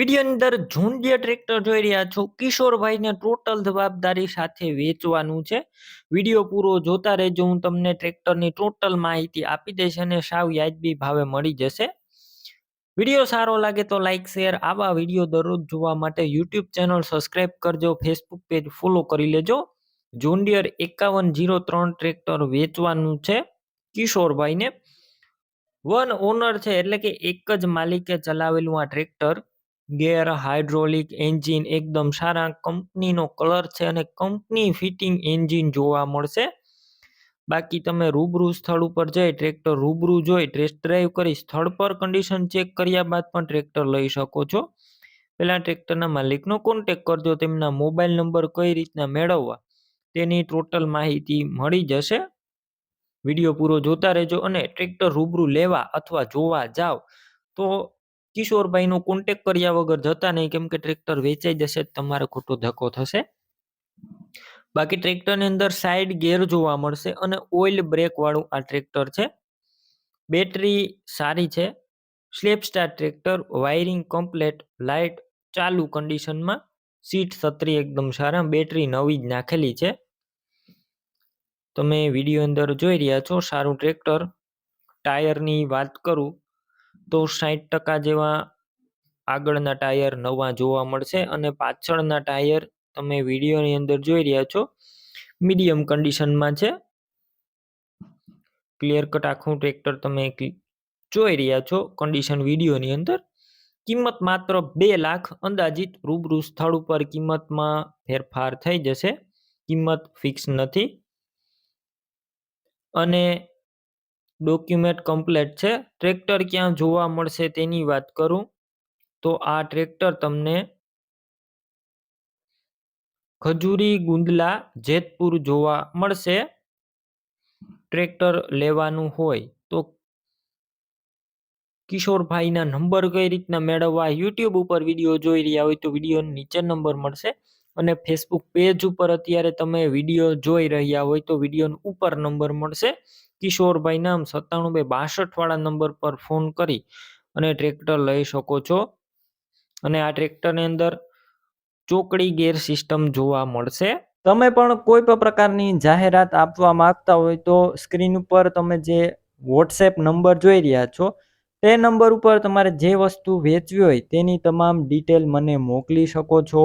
વિડીયોની અંદર જુંડિયા ટ્રેક્ટર જોઈ રહ્યા છો. કિશોરભાઈને ટોટલ જવાબદારી સાથે વેચવાનું છે. વીડિયો પૂરો જોતા રહેજો. હું તમને ટ્રેક્ટરની ટોટલ માહિતી આપી દઈશ અને સાવ વ્યાજબી ભાવે મળી જશે. વીડિયો સારો લાગે તો લાઇક શેર આવા વીડિયો દરરોજ જોવા માટે યુટ્યુબ ચેનલ સબસ્ક્રાઇબ કરજો. ફેસબુક પેજ ફોલો કરી લેજો. જુંડિયર એકાવન જીરો ત્રણ ટ્રેક્ટર વેચવાનું છે કિશોરભાઈને. વન ઓનર છે એટલે કે એક જ માલિકે ચલાવેલું આ ટ્રેક્ટર ગેર હાઇડ્રોલિક એન્જિન એકદમ સારા કંપનીનો કલર છે અને કંપની ફિટિંગ એન્જિન જોવા મળશે. બાકી તમે રૂબરૂ સ્થળ ઉપર જઈ ટ્રેક્ટર રૂબરૂ જોઈ ટેસ્ટ ડ્રાઈવ કરી સ્થળ પર કન્ડિશન ચેક કર્યા બાદ પણ ટ્રેક્ટર લઈ શકો છો. પહેલાં ટ્રેક્ટરના માલિકનો કોન્ટેક કરજો, તેમના મોબાઈલ નંબર કઈ રીતના મેળવવા તેની ટોટલ માહિતી મળી જશે. વીડિયો પૂરો જોતા રહેજો અને ટ્રેક્ટર રૂબરૂ લેવા અથવા જોવા જાવ તો કિશોરભાઈનો કોન્ટેક કર્યા વગર જતા નહીં. કેમ કે ટ્રેક્ટર વેચાઈ જશે તમારે ખોટો ધક્કો થશે. બાકી ટ્રેક્ટરની અંદર સાઈડ ગેર જોવા મળશે અને ઓઇલ બ્રેક વાળું આ ટ્રેક્ટર છે. બેટરી સારી છે. Slap star tractor wiring complete light ચાલુ કન્ડિશનમાં સીટ છત્રી એકદમ સારા બેટરી નવી જ નાખેલી છે. તમે વીડિયો અંદર જોઈ રહ્યા છો, સારું ટ્રેક્ટર ટાયરની વાત કરું તો સાઠ ટકા જેવા આગળના ટાયર નવા જોવા મળશે અને પાછળના ટાયર તમે વિડીયોની અંદર જોઈ રહ્યા છો. મીડિયમ કન્ડિશનમાં છે. ક્લિયર કટ આખું ટ્રેક્ટર તમે જોઈ રહ્યા છો કન્ડિશન વિડીયોની અંદર. કિંમત માત્ર બે લાખ અંદાજિત રૂબરૂ સ્થળ ઉપર કિંમતમાં ફેરફાર થઈ જશે. કિંમત ફિક્સ નથી. અને ડોક્યુમેન્ટ કમ્પ્લેટ છે. ટ્રેક્ટર ક્યાં જોવા મળશે તેની વાત કરું. તો આ ટ્રેક્ટર તમને ખજૂરી ગુંદલા જેતપુર જોવા મળશે. ટ્રેક્ટર લેવાનું હોય તો કિશોરભાઈના નંબર કઈ રીતના મેળવવા યુટ્યુબ ઉપર વીડિયો જોઈ રહ્યા હોય તો વીડિયો નીચે નંબર મળશે. અને ફેસબુક પેજ ઉપર અત્યારે તમે વીડિયો જોઈ રહ્યા હોય તો વીડિયો ઉપર નંબર મળશે. કિશોરભાઈ નામ સત્તાણું બે બાસઠવાળા નંબર પર ફોન કરી અને ટ્રેક્ટર લઈ શકો છો. અને આ ટ્રેક્ટરની અંદર ચોકડી ગેર સિસ્ટમ જોવા મળશે. તમે પણ કોઈ પણ પ્રકારની જાહેરાત આપવા માંગતા હોય તો સ્ક્રીન ઉપર તમે જે વોટ્સએપ નંબર જોઈ રહ્યા છો, તે નંબર ઉપર તમારે જે વસ્તુ વેચવી હોય તેની તમામ ડિટેલ મને મોકલી શકો છો.